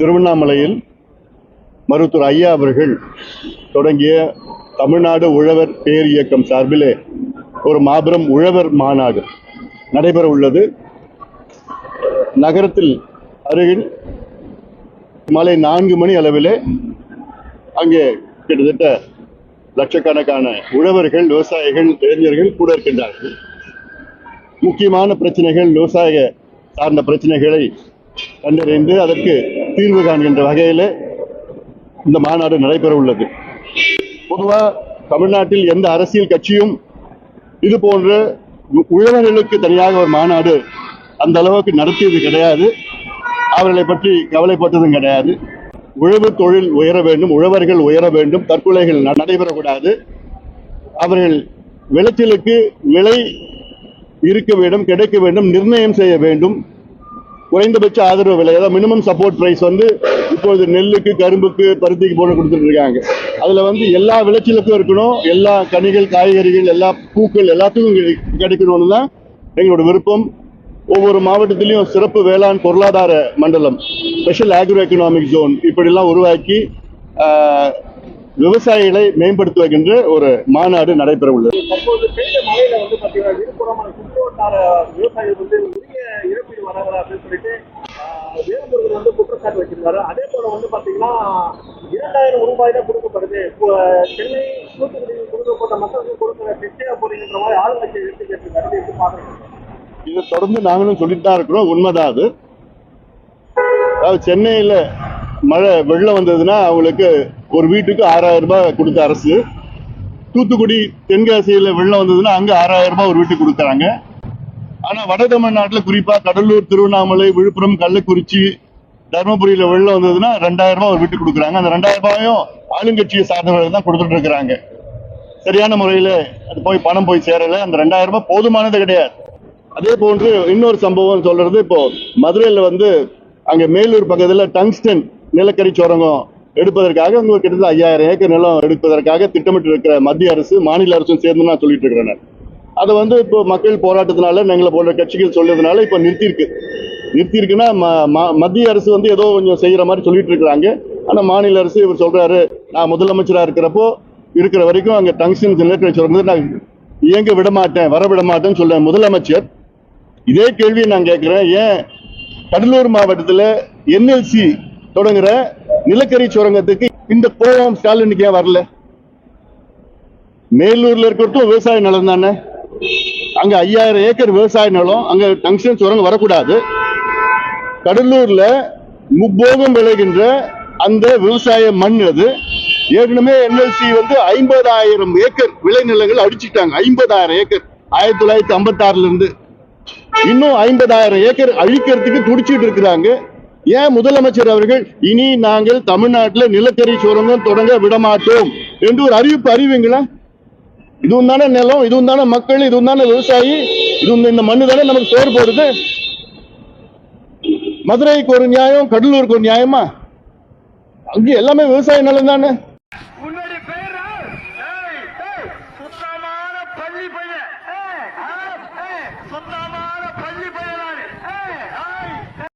திருவண்ணாமலையில் மருத்துவர் ஐயா அவர்கள் தொடங்கிய தமிழ்நாடு உழவர் பேர் இயக்கம் சார்பிலே ஒரு மாபெரும் உழவர் மாநாடு நடைபெற உள்ளது. நகரத்தில் அருகில் மாலை நான்கு மணி அளவிலே அங்கே கிட்டத்தட்ட லட்சக்கணக்கான உழவர்கள் விவசாயிகள் இளைஞர்கள் கூட இருக்கின்றார்கள். முக்கியமான பிரச்சனைகள் விவசாய சார்ந்த பிரச்சனைகளை கண்டறிந்து அதற்கு தீர்வு காண்கின்ற வகையில் இந்த மாநாடு நடைபெற உள்ளது பொதுவாக தமிழ்நாட்டில் எந்த அரசியல் கட்சியும் இது போன்ற உ- உழவர்களுக்கு தனியாக ஒரு மாநாடு அந்த அளவுக்கு நடத்தியது கிடையாது. அவர்களை பற்றி கவலைப்பட்டதும் கிடையாது. உழவு தொழில் உயர வேண்டும் உழவர்கள் உயர வேண்டும் தற்கொலைகள் ந- நடைபெறக்கூடாது. அவர்கள் விளைச்சலுக்கு விலை இருக்க வேண்டும் கிடைக்க வேண்டும் நிர்ணயம் செய்ய வேண்டும். குறைந்தபட்ச ஆதரவு விலை அதாவது மினிமம் சப்போர்ட் பிரைஸ் வந்து இப்பொழுது நெல்லுக்கு கரும்புக்கு பருத்திக்கு போட்டு கொடுத்துட்டு இருக்காங்க அதுல வந்து எல்லா விளைச்சலுக்கும் இருக்கணும். எல்லா கனிகள் காய்கறிகள் எல்லா பூக்கள் எல்லாத்துக்கும் கிடை- கிடைக்கணும்னு தான் எங்களோட விருப்பம். ஒவ்வொரு மாவட்டத்திலையும் சிறப்பு வேளாண் பொருளாதார மண்டலம் ஸ்பெஷல் ஆக்ரோ எக்கனாமிக் ஜோன் இப்படிலாம் உருவாக்கி விவசாயிகளை மேம்படுத்துவகின்ற ஒரு மாநாடு நடைபெற உள்ளது வந்து பார்த்தீங்கன்னா இரண்டாயிரம் ரூபாய் தான் கொடுக்கப்படுது. சென்னை தூத்துக்குடி கொடுக்கப்பட்ட மக்களுக்கு கொடுக்குற திட்டியா அப்படிங்கிற மாதிரி ஆளுங்கட்சி எடுத்து கேட்டிருக்காரு. இதை எப்படி பாக்குறீங்க இதை தொடர்ந்து நாங்களும் சொல்லிட்டு தான் இருக்கிறோம். உண்மைதான் அது. அதாவது சென்னையில மழை வெள்ளம் வந்ததுன்னா அவங்களுக்கு ஒரு வீட்டுக்கு ஆறாயிரம் ரூபாய் கொடுத்த அரசு. தூத்துக்குடி தென்காசியில் வெள்ளம் வந்ததுன்னா அங்கே ஆறாயிரம் ரூபாய் ஒரு வீட்டுக்கு கொடுக்குறாங்க. ஆனால் வட தமிழ்நாட்டில் குறிப்பாக கடலூர் திருவண்ணாமலை விழுப்புரம் கள்ளக்குறிச்சி தருமபுரியில வெள்ளம் வந்ததுன்னா ரெண்டாயிரம் ரூபாய் ஒரு வீட்டு கொடுக்குறாங்க. அந்த ரெண்டாயிரம் ரூபாயும் ஆளுங்கட்சியை சார்ந்தவர்கள் தான் கொடுத்துட்டு இருக்கிறாங்க. சரியான முறையில அது போய் பணம் போய் சேரல. அந்த ரெண்டாயிரம் ரூபாய் போதுமானது கிடையாது. அதே போன்று இன்னொரு சம்பவம் சொல்றது இப்போ மதுரையில வந்து அங்க மேலூர் பக்கத்துல டங்ஸ்டன் நிலக்கரி சுரங்கம் எடுப்பதற்காக அங்க கிட்டத்தட்ட ஐயாயிரம் ஏக்கர் நிலம் எடுப்பதற்காக திட்டமிட்டு இருக்கிற மத்திய அரசு மாநில அரசும் சேர்ந்து நான் சொல்லிட்டு இருக்கிறேன். அதை வந்து இப்போ மக்கள் போராட்டத்தினால எங்களை போன்ற கட்சிகள் சொல்றதுனால இப்போ நிறுத்தியிருக்கு. நிறுத்தியிருக்குன்னா ம- மத்திய அரசு வந்து ஏதோ கொஞ்சம் செய்யற மாதிரி சொல்லிட்டு இருக்கிறாங்க. ஆனா மாநில அரசு இவர் சொல்றாரு நான் முதலமைச்சரா இருக்கிறப்போ இருக்கிற வரைக்கும் அங்க டங்ஸ்டன் நிலக்கரி சுரங்கத்தை நான் இயங்க விட மாட்டேன் வர விட மாட்டேன்னு சொல்ல முதலமைச்சர். இதே கேள்வியை நான் கேட்கிறேன். ஏன் கடலூர் மாவட்டத்துல என்எல்சி தொடங்குற நிலக்கரி சுரங்கத்துக்கு இந்த கோபம் ஸ்டாலினுக்கு ஏன் வரல? மேலூர்ல இருக்கிறதும் விவசாய நிலம் தானே? அங்க ஐயாயிரம் ஏக்கர் விவசாய நிலம் அங்க டங்ஸ்டன் சுரங்கம் வரக்கூடாது. கடலூர்ல முப்போகம் விளைகின்ற அந்த விவசாய மண் அது. ஏற்கனவே என்எல்சி வந்து ஐம்பதாயிரம் ஏக்கர் விளைநிலங்கள் அடிச்சிட்டாங்க. ஐம்பதாயிரம் ஏக்கர். ஆயிரத்தி தொள்ளாயிரத்தி ஐம்பத்தி ஆறுல இருந்து. இன்னும் ஐம்பதாயிரம் ஏக்கர் அழிக்கிறதுக்கு துடிச்சிட்டு இருக்கிறாங்க. ஏன் முதலமைச்சர் அவர்கள் இனி நாங்கள் தமிழ்நாட்டில் நிலக்கரி சுரங்கம் தொடங்க விட மாட்டோம் என்று ஒரு அறிவிப்பு அறிவிங்களா? இதுவும் தானே நிலம் இதுவும் தானே மக்கள் இதுவும் தானே விவசாயி இது இந்த மண்ணு தானே நமக்கு சோறு போடுது? மதுரைக்கு ஒரு நியாயம் கடலூருக்கு ஒரு நியாயமா? அங்க எல்லாமே விவசாய நிலம் தானே? பள்ளி பையன்.